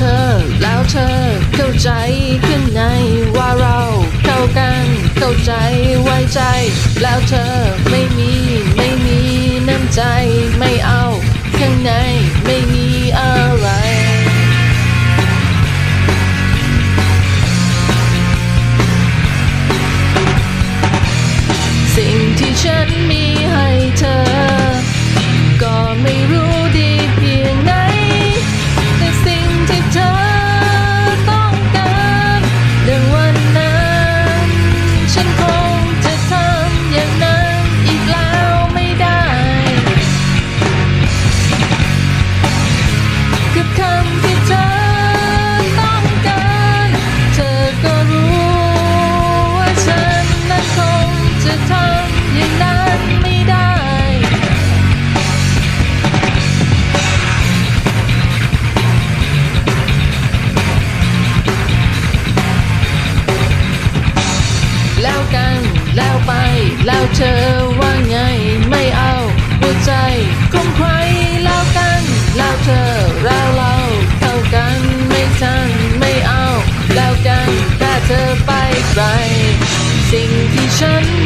ธอ แล้วเธอ เข้าใจขึ้นในว่าเราเข้ากัน เข้าใจไว้ใจ แล้วเธอไม่มี อย่างนั้นไม่ได้ แล้วกันแล้วไป แล้วเธอว่าไงไม่เอาหัวใจของใครแล้วกัน แล้วเธอเราเราเข้ากันไม่ทันไม่เอา แล้วกันถ้าเธอไปไกลสิ่งที่ฉัน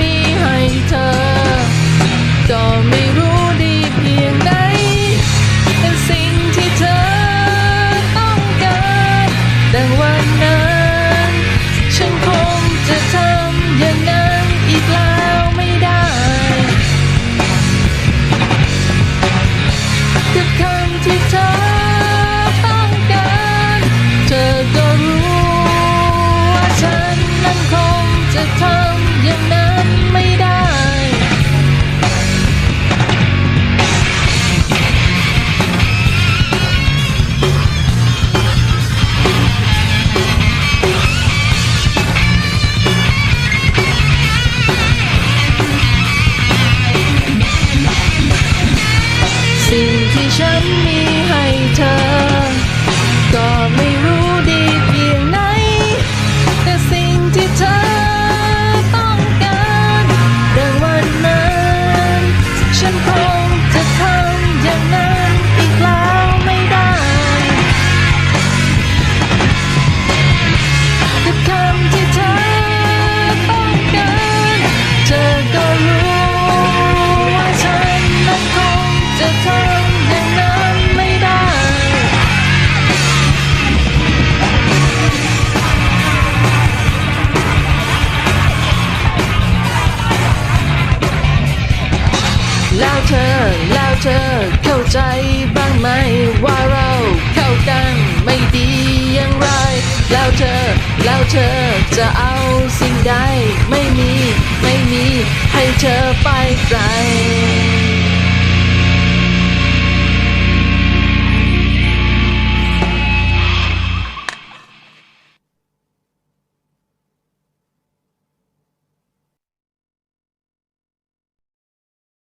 Revolution. ใจบ้างไหมว่าเราเข้ากันไม่ดีอย่างไร แล้วเธอ แล้วเธอจะเอาสิ่งใด ไม่มี ไม่มี ให้เธอไปไกล